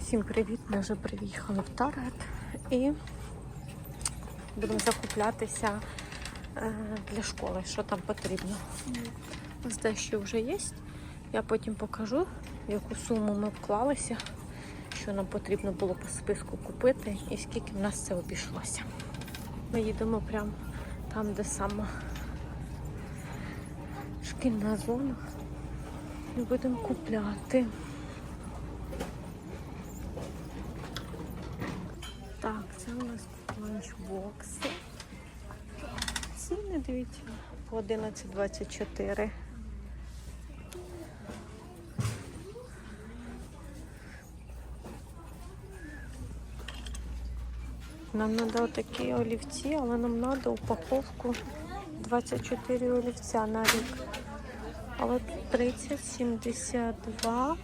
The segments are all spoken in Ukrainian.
Всім привіт! Ми вже приїхали в Таргет і будемо закуплятися е, для школи, що там потрібно. Ось дещо вже є. Я потім покажу, яку суму ми вклалися, що нам потрібно було по списку купити і скільки в нас це обійшлося. Ми їдемо прямо там, де сама шкільна зона. І будемо купляти. Так, це у нас ланчбокси. Ціни, дивіться, по 11,24. Нам треба отакі олівці, але нам треба упаковку 24 олівця на рік. Але 30, 72,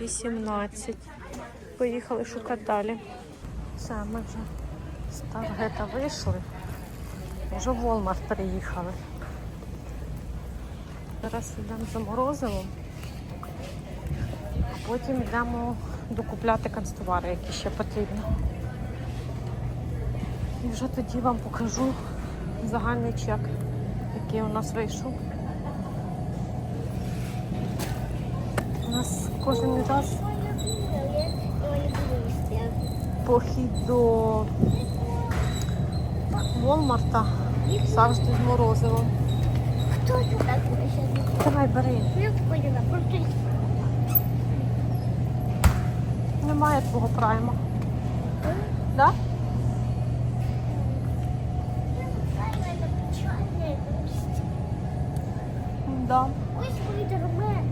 18. Поїхали шукати далі. Ми вже з Таргета вийшли. Вже в Walmart приїхали. Зараз йдемо за морозивом, а потім йдемо докупляти канцтовари, які ще потрібно. І вже тоді вам покажу загальний чек, який у нас вийшов. У нас кожен раз похід до Волмарта завжди з морозивом. Кто это такой сейчас? Давай, бери. Я просто Немає твого прайма. Да? Да. Спайдермен.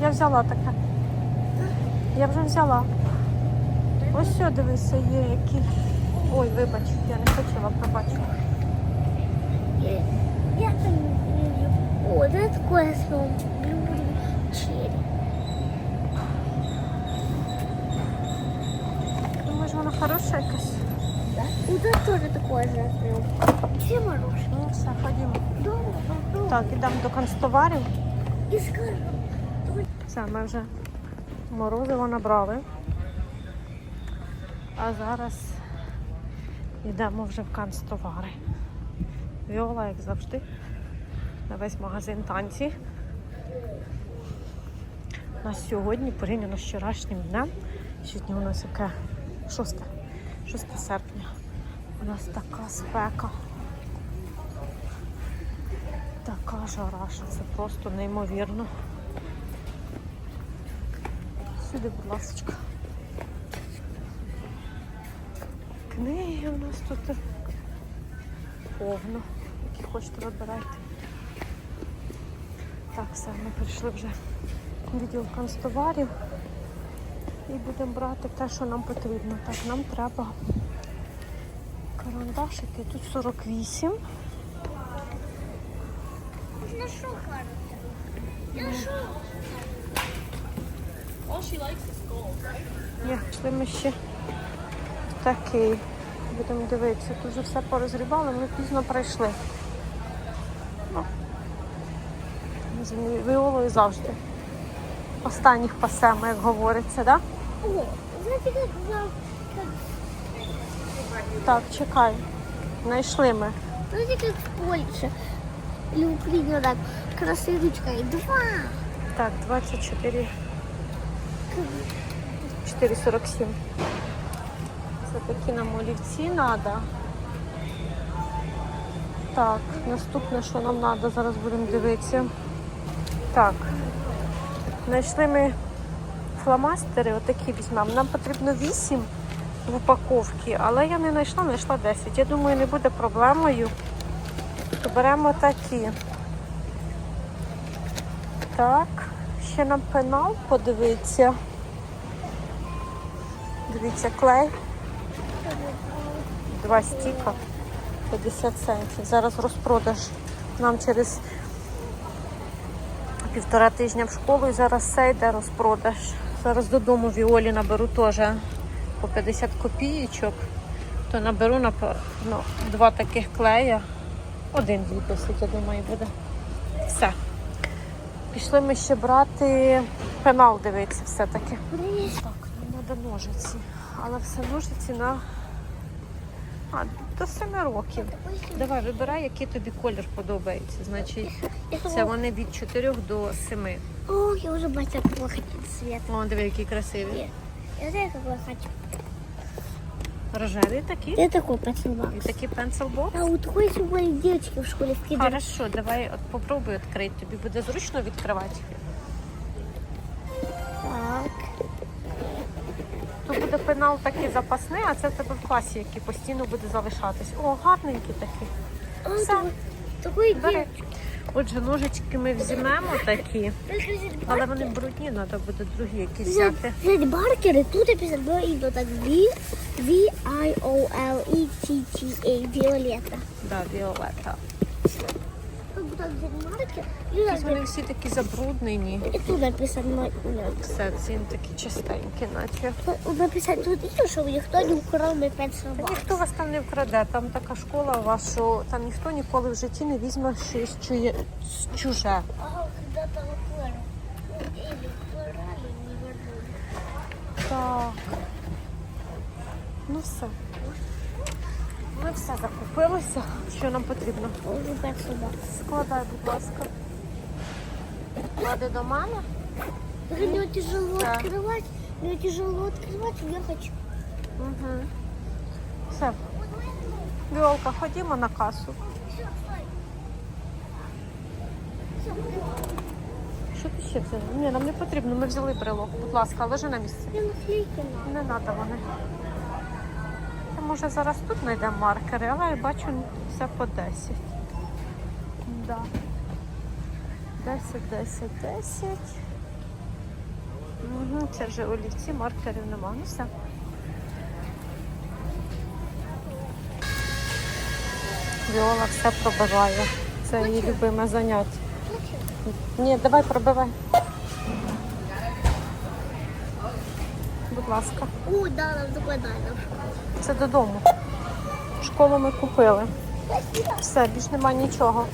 Я взяла таке. Я вже взяла. Ось що, дивися, є які. Ой, вибач, я не хотіла, пробачила. Я там вижу. О, да такое слово. Люблю. Думаєш, якась? Да? Вот это тоже такое же слово. Все мороженое. Ну все, ходімо. Дома. Так, ідемо до канцтоварів. И скажу. Все, ми вже морозиво набрали. А зараз йдемо вже в канцтовари. Віола, як завжди, на весь магазин танці. У нас сьогодні порівняно з вчорашнім днем. Сьогодні у нас яке 6, 6 серпня. У нас така спека. Така жара, що це просто неймовірно. Сюди, будь ласка. Книги у нас тут повно. Які хочете вибирайте. Так, все, ми прийшли вже в відділ канцтоварів і будемо брати те, що нам потрібно. Так, нам треба карандашики. Тут 48. На что кажется? На что? Є, пішли ми ще такий. Будемо дивитися. Тут вже все порозрібали, ми пізно прийшли. Ну, з Віолою завжди. Останніх пасемо, як говориться, так? Как... Так, чекай. Знайшли ми. В Польше? Или в Украине так красивочкой. Два. Так, 24. 4,47. Такі нам олівці треба. Так, наступне, що нам треба, зараз будемо дивитися. Так. Знайшли ми фломастери, отакі візьмемо. Нам потрібно 8 в упаковці, але я не знайшла, знайшла 10. Я думаю, не буде проблемою. То беремо такі. Так, ще нам пенал подивитися. Дивіться, клей. Два стіка. 50 центів. Зараз розпродаж нам через півтора тижня в школу і зараз все йде розпродаж. Зараз додому Віолі наберу теж по 50 копійочок. То наберу напевно два таких клея. Один їй досить, я думаю, буде. Все. Пішли ми ще брати пенал, дивитися все-таки. Так, нам треба ножиці. Але все ножиці на а, до 7 років. Давай, вибирай, який тобі колір подобається. Значить, це вони від 4 до 7. О, я уже бачу, какой хочу цвет. О, диви, який красивий. Я знаю, какой хочу. Рожевий такий. Я такой І поцеловал. такий пенсил бокс. А такой еще были девочки в школе в. Хорошо, давай от попробуй відкрити. Тобі буде зручно відкривати. Так. Буде пенал такий запасний, а це в тебе в класі, який постійно буде залишатись. О, гарненький такий. Все. такой Бери. Отже, ножички ми візьмемо такі, але вони брудні, треба буде другі якісь взяти. Взять баркеры, тут написано имя так V, V, I, O, маркер, Якісь вони всі такі забруднені. и тут написано. Все, ці такі чистенькі, наче. Тут написано, тут видно, что никто не украл мой пенсил Та ніхто вас там не вкраде. Там така школа у вас, що там ніхто ніколи в житті не візьме щось чує, чуже. Ага, украли, не вернули. Так. Ну все. Все закупилися, що нам потрібно. Складай, будь ласка. Клади до. Так Мне тяжело Да. открывать, мне тяжело открывать, я хочу. Угу. Все. Віолка, ходімо на касу. Що ти ще взяла? Ні, нам не потрібно, ми взяли брелок. Будь ласка, лежи на надо. Не треба вони. Може зараз тут знайдемо маркери, але я бачу все по 10. Да. 10, 10, 10. Угу, це вже олівці, маркерів нема. Ну все. Віола все пробиває. Це її любиме заняття. Ні, давай пробивай. Будь ласка. О, да, нам надо. Це додому. Школу ми купили. Все, більш нема нічого.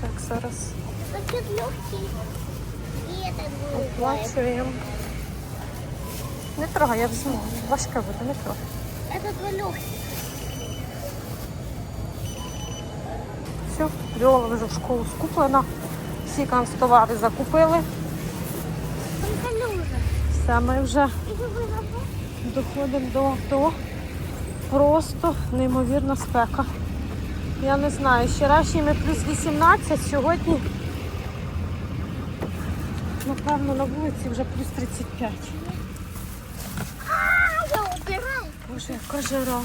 Так, зараз оплачуємо. Не трогай, я візьму. Важке буде, не трогай. Это твой легкий. Все, Віола вже в школу скуплена. Всі канцтовари закупили. Все, ми вже доходимо до авто. Просто неймовірна спека. Я не знаю, вчорашніми плюс 18, сьогодні, напевно, на вулиці вже плюс 35. А, я убираю. Боже, яка жара.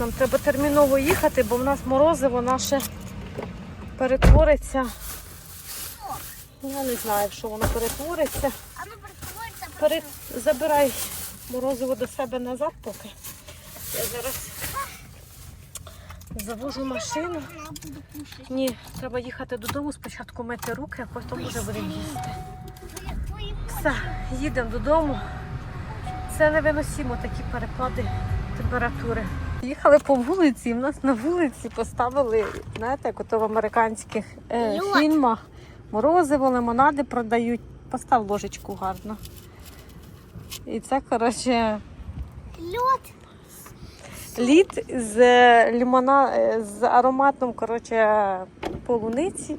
Нам треба терміново їхати, бо в нас морозиво наше перетвориться. Я не знаю, що воно перетвориться. Оно прикроется. Пере... Забирай морозиво до себе назад поки. Я зараз завожу машину. Ні, треба їхати додому, спочатку мити руки, а потім вже будемо їсти. Все, їдемо додому. Це невиносимо такі перепади температури. Їхали по вулиці, і в нас на вулиці поставили, знаєте, як ото в американських е, фільмах морозиво, лимонади продають. Постав ложечку гарно. І це, коротше, Лед. лід з е, лимона, е, з ароматом, коротше, полуниці.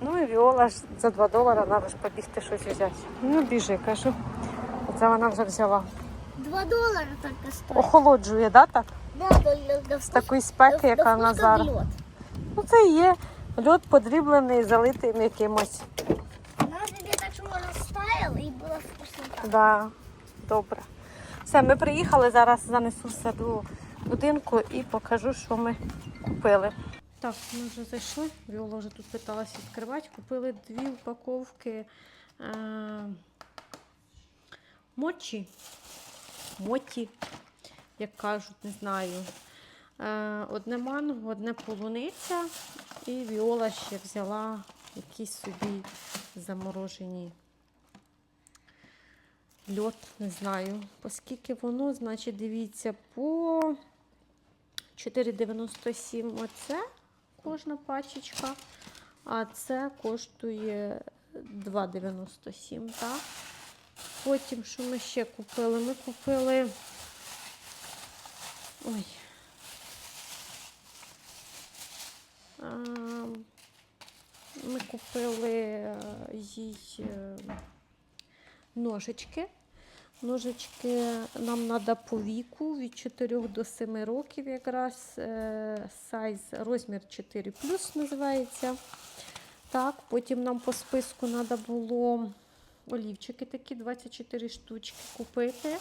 Ну і Віола ж за 2 долари треба ж побігти щось взяти. Ну, біжи, кажу. Оце вона вже взяла. Два доллара только стоит. Охолоджує, да, так? Да, до, до, З такої спеки, яка в нас зараз. Ну, це і є льод подріблений, залитий якимось. Надо тебе так, чтобы он растаял и было вкусно. так. Да, добре. Все, ми приїхали, зараз занесу все до будинку і покажу, що ми купили. Так, ми вже зайшли. Віола вже тут питалась відкривати. Купили дві упаковки е- мочі. Моті, як кажуть, не знаю. Е, одне манго, одне полуниця, і Віола ще взяла якісь собі заморожені льот, не знаю. Оскільки воно, значить, дивіться, по 4,97 оце кожна пачечка. А це коштує 2,97, так? Потім, що ми ще купили? Ми купили. Ой. Ми купили е, їй е, ножички. Ножички нам треба по віку від 4 до 7 років якраз. е, Сайз розмір 4 називається. Так, потім нам по списку треба було олівчики такі 24 штучки купити.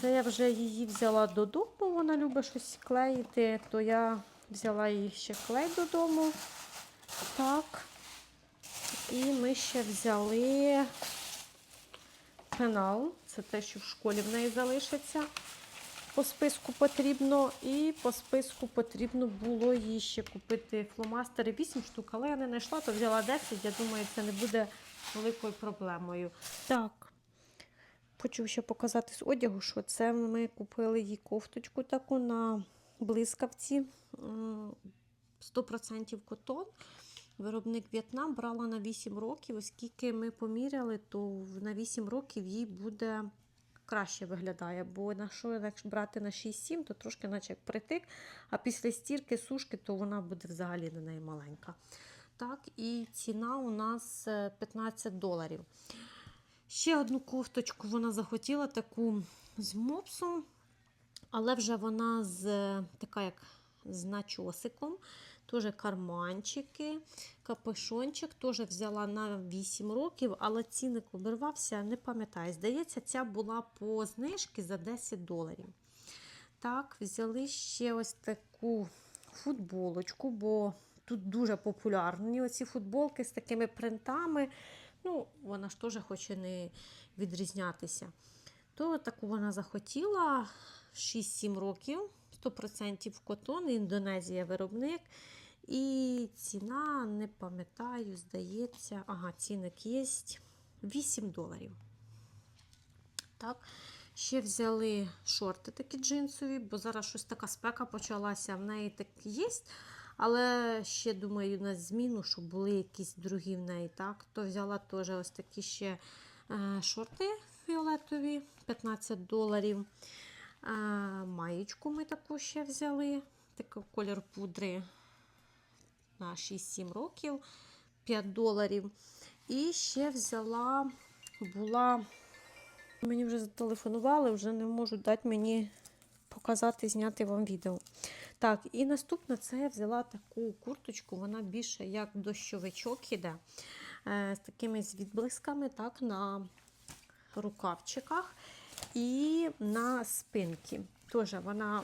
Це я вже її взяла додому, вона любить щось клеїти, то я взяла їй ще клей додому. Так. І ми ще взяли пенал. Це те, що в школі в неї залишиться. По списку потрібно. І по списку потрібно було їй ще купити фломастери 8 штук, але я не знайшла, то взяла 10. Я думаю, це не буде великою проблемою. Так. Хочу ще показати з одягу, що це ми купили їй кофточку таку на блискавці. 100% котон. Виробник В'єтнам брала на 8 років, оскільки ми поміряли, то на 8 років їй буде краще виглядає. Бо на що якщо брати на 6-7, то трошки наче як притик, а після стірки, сушки, то вона буде взагалі на неї маленька. Так, і ціна у нас е, 15 доларів. Ще одну кофточку вона захотіла, таку з мопсом, але вже вона з е, така як з начосиком. Теж карманчики, капюшончик. Теж взяла на 8 років, але цінник обірвався, не пам'ятаю. Здається, ця була по знижці за 10 доларів. Так, взяли ще ось таку футболочку, бо тут дуже популярні оці футболки з такими принтами. Ну, вона ж теж хоче не відрізнятися. То таку вона захотіла 6-7 років, 100% котон, Індонезія виробник. І ціна, не пам'ятаю, здається, ага, цінник є 8 доларів. Так. Ще взяли шорти такі джинсові, бо зараз щось така спека почалася. В неї так є. Але ще думаю на зміну, щоб були якісь другі в неї. Так, то взяла теж ось такі ще е, шорти фіолетові, 15 доларів. Е, маєчку ми таку ще взяли. Такий колір пудри на 6-7 років, 5 доларів. І ще взяла, була. Мені вже зателефонували, вже не можуть дати мені показати, зняти вам відео. Так, і наступне це я взяла таку курточку, вона більше як дощовичок іде. Е, з такими з відблисками, так, на рукавчиках і на спинці. Теж вона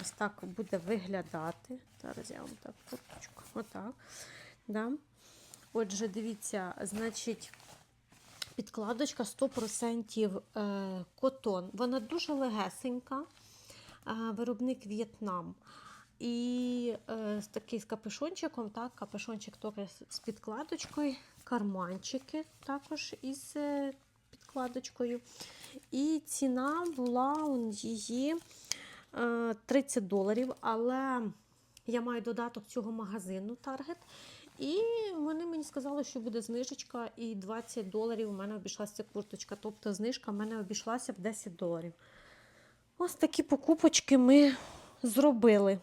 ось так буде виглядати. Зараз я вам так курточку. Отак. Да. Отже, дивіться, значить. Підкладочка 100% е, котон. Вона дуже легесенька, е, виробник В'єтнам. І е, такий з капюшончиком, так, капюшончик з підкладочкою, карманчики також із е, підкладочкою. І ціна була у її е, 30 доларів, але я маю додаток цього магазину Target. І вони мені сказали, що буде знижечка, і 20 доларів у мене обійшлася ця курточка. Тобто знижка в мене обійшлася в 10 доларів. Ось такі покупочки ми зробили.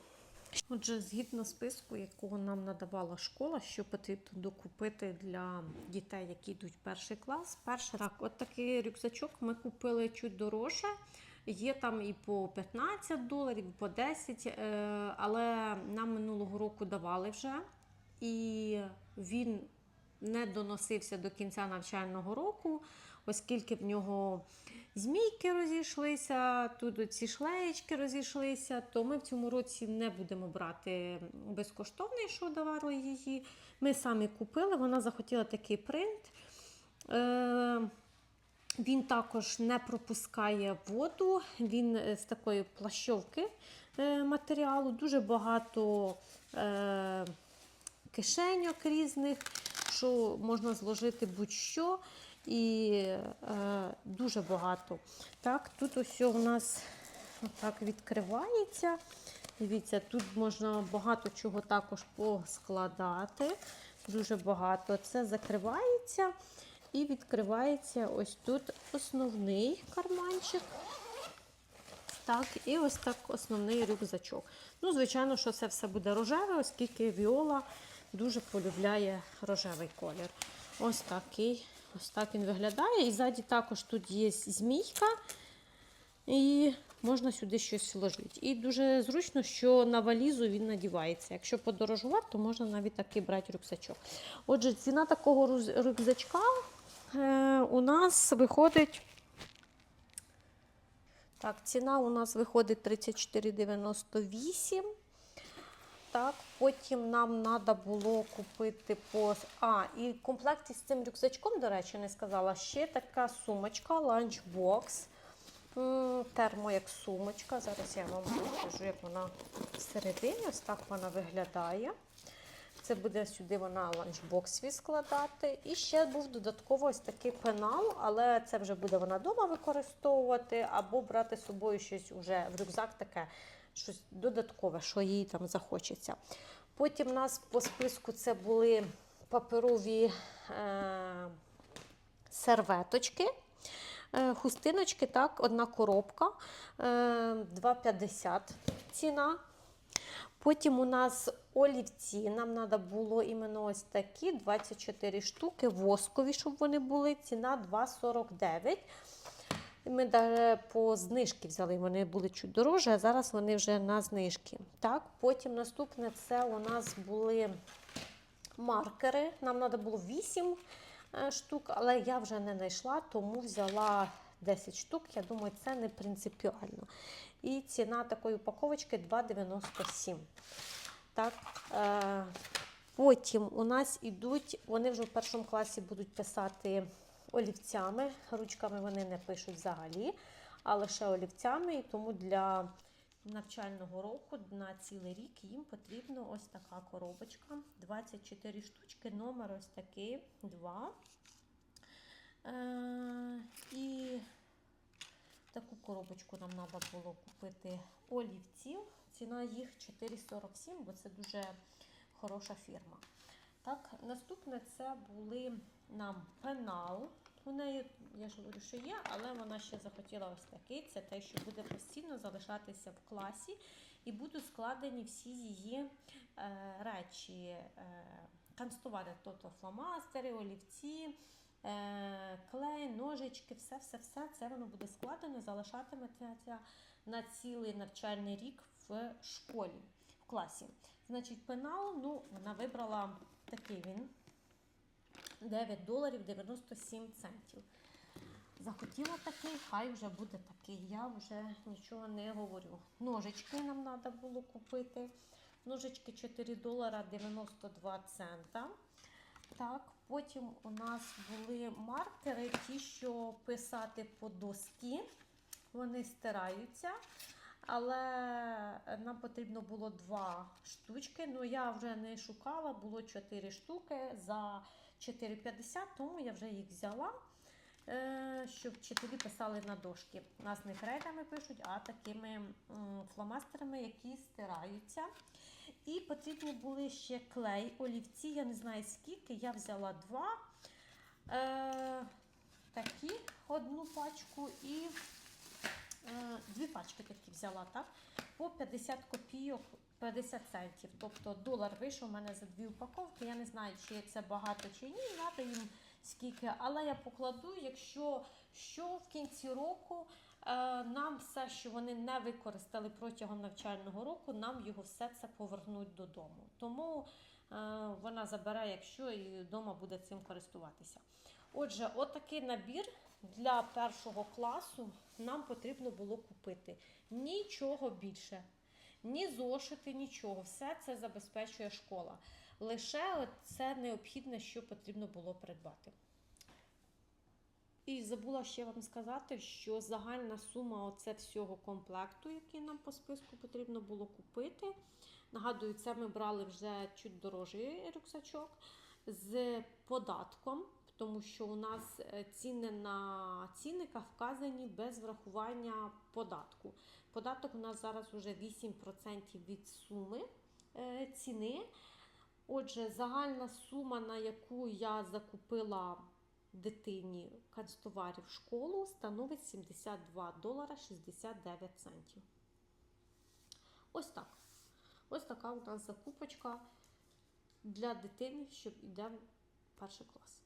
Отже, згідно списку, якого нам надавала школа, що потрібно докупити для дітей, які йдуть в перший клас. Перший рак, от такий рюкзачок ми купили чуть дорожче. Є там і по 15 доларів, і по 10, е, але нам минулого року давали вже. І він не доносився до кінця навчального року, оскільки в нього змійки розійшлися, тут ці шлеєчки розійшлися, то ми в цьому році не будемо брати безкоштовний, що давали її. Ми самі купили, вона захотіла такий принт. Е, він також не пропускає воду, він е, з такої плащовки е, матеріалу, дуже багато кишеньок різних, що можна зложити будь-що. І е, дуже багато. Так, тут ось у нас так відкривається. Дивіться, тут можна багато чого також поскладати. Дуже багато. Це закривається і відкривається ось тут основний карманчик. Так, і ось так основний рюкзачок. Ну, звичайно, що це все буде рожеве, оскільки Віола дуже полюбляє рожевий колір. Ось такий, ось так він виглядає. І ззаді також тут є змійка, і можна сюди щось вложити. І дуже зручно, що на валізу він надівається. Якщо подорожувати, то можна навіть такий брати рюкзачок. Отже, ціна такого рюкзачка е, у нас виходить. Так, ціна у нас виходить 34,98. Так, потім нам треба було купити по. А, і в комплекті з цим рюкзачком, до речі, не сказала, ще така сумочка, ланчбокс. Термо як сумочка. Зараз я вам покажу, як вона всередині. Ось так вона виглядає. Це буде сюди вона ланчбокс свій складати. І ще був додатково ось такий пенал, але це вже буде вона вдома використовувати, або брати з собою щось вже в рюкзак таке, щось додаткове, що їй там захочеться. Потім у нас по списку це були паперові е- серветочки. Е, Хустиночки, так, одна коробка, е, 2,50 ціна. Потім у нас олівці. Нам треба було іменно ось такі 24 штуки, воскові, щоб вони були. Ціна 2,49. Ми по знижки взяли, вони були чуть дорожчі, а зараз вони вже на знижки. Так, Потім наступне це у нас були маркери. Нам треба було 8 е, штук, але я вже не знайшла, тому взяла 10 штук. Я думаю, це не принципіально. І ціна такої упаковочки 2,97. Так, е, потім у нас ідуть, вони вже в першому класі будуть писати олівцями. Ручками вони не пишуть взагалі, а лише олівцями. І тому для навчального року на цілий рік їм потрібна ось така коробочка. 24 штучки, номер ось такий, 2. Е, і таку коробочку нам треба було купити олівців. Ціна їх 4,47, бо це дуже хороша фірма. Так, наступне це були нам пенал. У неї, я ж говорю, що є, але вона ще захотіла ось такий. Це те, що буде постійно залишатися в класі, і будуть складені всі її е, речі, е, канцтовари, тобто фломастери, олівці. Е, клей, ножички, все, все, все це воно буде складено, залишатиметься на цілий навчальний рік в школі, в класі. Значить, пенал, ну, вона вибрала такий він 9 доларів 97 центів. Захотіла такий, хай вже буде такий. Я вже нічого не говорю. Ножички нам треба було купити. Ножички 4 долара 92 цента. Так, потім у нас були маркери, ті, що писати по доскі. Вони стираються. Але нам потрібно було два штучки. Ну, я вже не шукала, було 4 штуки за 4,50, тому я вже їх взяла, е, щоб вчителі писали на дошки. У нас не крейдами пишуть, а такими фломастерами, які стираються. І потрібні були ще клей, олівці, я не знаю скільки. Я взяла два. Е, такі одну пачку і е, дві пачки такі взяла, так? По 50 копійок 50 центів. Тобто долар вийшов у мене за дві упаковки. Я не знаю, чи це багато чи ні, треба їм скільки. Але я покладу, якщо що в кінці року е, нам все, що вони не використали протягом навчального року, нам його все це повернуть додому. Тому е, вона забере, якщо і вдома буде цим користуватися. Отже, отакий набір для першого класу нам потрібно було купити. Нічого більше. Ні зошити, нічого. Все це забезпечує школа. Лише це необхідне, що потрібно було придбати. І забула ще вам сказати, що загальна сума оце всього комплекту, який нам по списку потрібно було купити. Нагадую, це ми брали вже чуть дорожчий рюкзачок з податком, тому що у нас е, ціни на цінниках вказані без врахування податку. Податок у нас зараз вже 8% від суми е, ціни. Отже, загальна сума, на яку я закупила дитині канцтоварів в школу, становить 72 долара 69 центів. Ось так. Ось така у нас закупочка для дитини, що йде в перший клас.